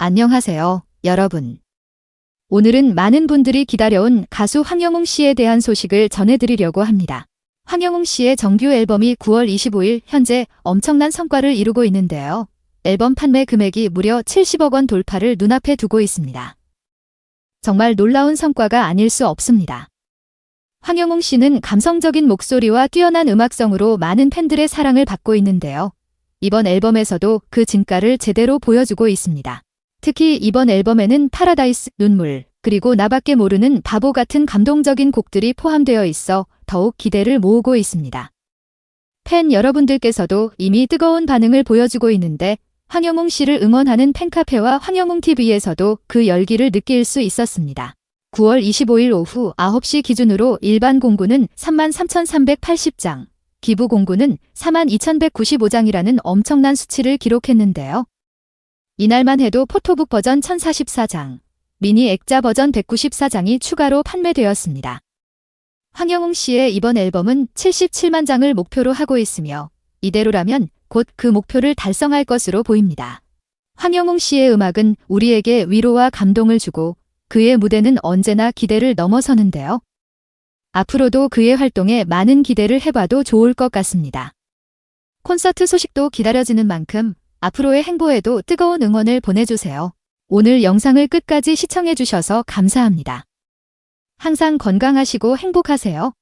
안녕하세요, 여러분. 오늘은 많은 분들이 기다려온 가수 황영웅 씨에 대한 소식을 전해드리려고 합니다. 황영웅 씨의 정규 앨범이 9월 25일 현재 엄청난 성과를 이루고 있는데요. 앨범 판매 금액이 무려 70억 원 돌파를 눈앞에 두고 있습니다. 정말 놀라운 성과가 아닐 수 없습니다. 황영웅 씨는 감성적인 목소리와 뛰어난 음악성으로 많은 팬들의 사랑을 받고 있는데요. 이번 앨범에서도 그 진가를 제대로 보여주고 있습니다. 특히 이번 앨범에는 파라다이스, 눈물, 그리고 나밖에 모르는 바보 같은 감동적인 곡들이 포함되어 있어 더욱 기대를 모으고 있습니다. 팬 여러분들께서도 이미 뜨거운 반응을 보여주고 있는데 황영웅 씨를 응원하는 팬카페와 황영웅 TV에서도 그 열기를 느낄 수 있었습니다. 9월 25일 오후 9시 기준으로 일반 공구는 33,380장, 기부 공구는 42,195장이라는 엄청난 수치를 기록했는데요. 이날만 해도 포토북 버전 1044장, 미니 액자 버전 194장이 추가로 판매되었습니다. 황영웅 씨의 이번 앨범은 77만 장을 목표로 하고 있으며 이대로라면 곧 그 목표를 달성할 것으로 보입니다. 황영웅 씨의 음악은 우리에게 위로와 감동을 주고 그의 무대는 언제나 기대를 넘어서는데요. 앞으로도 그의 활동에 많은 기대를 해봐도 좋을 것 같습니다. 콘서트 소식도 기다려지는 만큼 앞으로의 행보에도 뜨거운 응원을 보내주세요. 오늘 영상을 끝까지 시청해주셔서 감사합니다. 항상 건강하시고 행복하세요.